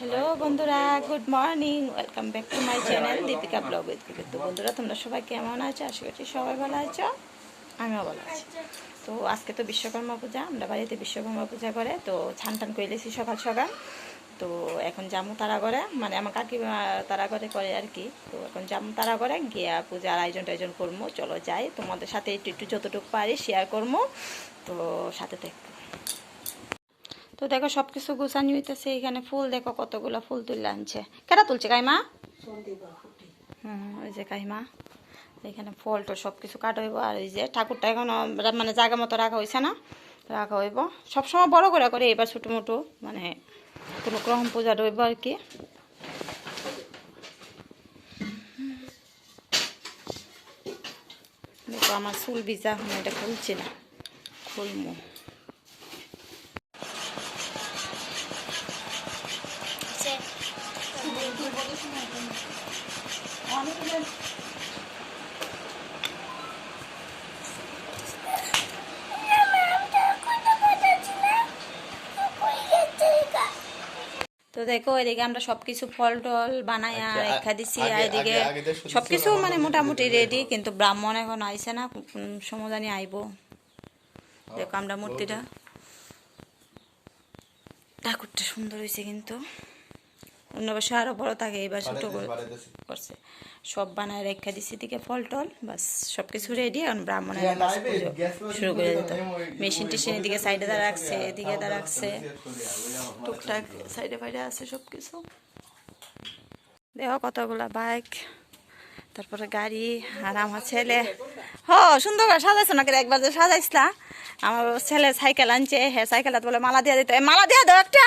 Hello বন্ধুরা good morning welcome back to my channel Deepika vlog with তো বন্ধুরা, তোমরা সবাই কেমন আছো? আশা করছি সবাই ভালো আছো, আমিও ভালো আছি। তো আজকে তো বিশ্বকর্মা পূজা, আমরা বাড়িতে বিশ্বকর্মা পূজা করে, তো ছান টান করে লেছি সকাল সকাল। তো এখন জামু তারা করে মানে আমার কাকিমা তারা করে করে আর কি। তো এখন জামু তারা করে গিয়া পূজার আয়োজন টায়োজন করব চলো যাই, তোমাদের সাথে একটু একটু যতটুকু পারি শেয়ার করব তো সাথে দেখো তো দেখো সব কিছু গুছানি হইতেছে, এখানে ফুল দেখো কতগুলো ফুল তুলে আনছে। কেটা তুলছে, কাইমা? হুম, ওই যে কাইমা। এখানে ফল তো সব কিছু কাটা হইব, আর ওই যে ঠাকুরটা এখন মানে জায়গা মতো রাখা হয়েছে না, রাখা হইব। সবসময় বড় করে করে, এবার ছোটো মোটো মানে কোনো গ্রহণ পূজা রইব আর কি। আমার চুল ভিজা এখন এটা খুলছি না, খুলমু। তো দেখো এদিকে আমরা সবকিছু ফল টল বানাই আর আচ্ছা, রেখা দিছি আর এদিকে সবকিছু মানে মোটামুটি রেডি কিন্তু ব্রাহ্মণ এখন আইছে না সময় আইব। দেখো আমরা মূর্তিটা। ঠাকুরটা সুন্দর হয়েছে কিন্তু। অন্য বছর আরও বড় থাকে এবার ছোট করে করছে। সব বানায় রেখা দিছি দিকে ফল টল বাস সব কিছু রেডি এখন ব্রাহ্মণের হ্যাঁ, বাস শুরু করে দিত মেশিন টেশিন এদিকে সাইডে দাঁড়া রাখছে এদিকে দাঁড়া রাখছে। টুকটাক সাইডে ফাইডে আছে সব কিছু দেখো কতগুলা বাইক তারপরে গাড়ি আর আমার ছেলে। হ সুন্দর করে সাজাইছো নাকি? একবার যে সাজাইছিলা। আমার ছেলে সাইকেল আনছে হ্যাঁ সাইকেল বলে মালা দিয়ে দিতে মালা দিয়ে দাও একটা!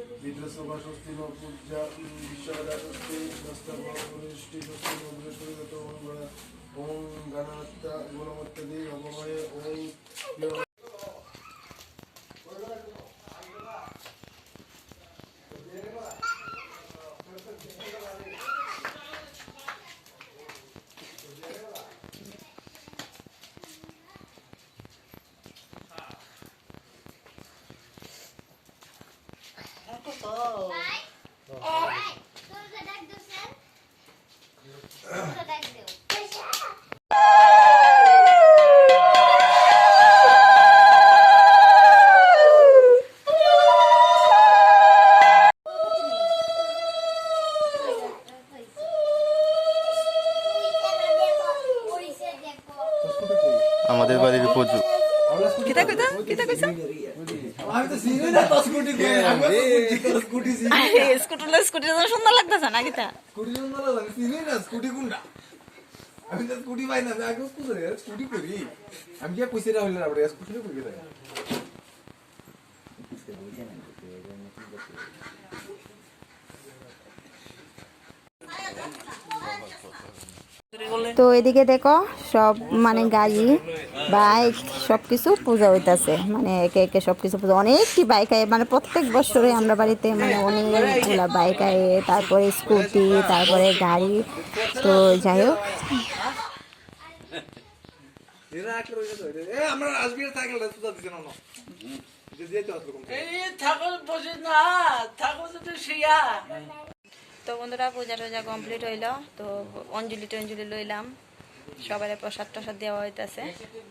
বিদ্রসভা স্বস্তি পূজা বিশ্বকদা স্বস্তি নস্তব বৃষ্টি স্বস্তি বৃহস্পতি ওম গণ ওম গণাত্তা গুণমত্তদি নমময়ে ওম আমাদের বাড়ির পুজো। কিতা কইতা? কিতা কইছা? আমি তো চিনি না তো স্কুটি কই আমি তো স্কুটি চিনি স্কুটি স্কুটি সুন্দর লাগতেছে না কিতা? স্কুটি জন্য না আমি না স্কুটি কোনটা আমি তো স্কুটি পাই না আগে স্কুটি রে স্কুটি করি আমি কি কইছি না না বড় স্কুটি কই গেছে তো এদিকে দেখো সব মানে গাড়ি। বাইক সব কিছু পূজা হইতাছে। মানে একে একে সব কিছু পূজা। অনেকটি বাইক আয় মানে প্রত্যেক বছরে আমরা বাড়িতে মানে অনেকগুলা বাইক আয়, তারপরে স্কুটি, তারপরে গাড়ি। তো যাই হোক। তো বন্ধুরা, পূজা টুজা কমপ্লিট হইল। তো অঞ্জলি টঞ্জলি লইলাম। সবাই প্রসাদ টসাদ দেওয়া হইতাছে।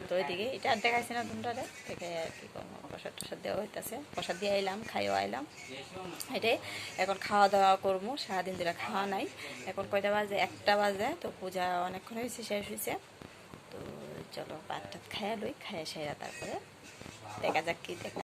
তো ওইদিকে এটা আর দেখাইছি না তোমরা দেখে আর কি করব প্রসাদ টসাদ দেওয়া হইতাছে। প্রসাদ দিয়ে আইলাম, খাইও আইলাম। এটাই এখন খাওয়া দাওয়া করব সারাদিন ধরে খাওয়া নাই। এখন কয়টা বাজে? একটা বাজে, তো পূজা অনেকক্ষণ হয়েছে শেষ হয়েছে তো চলো ভাত টাত খাইয়া লই, খাইয়া সেরা তারপরে দেখা যাক কি দেখা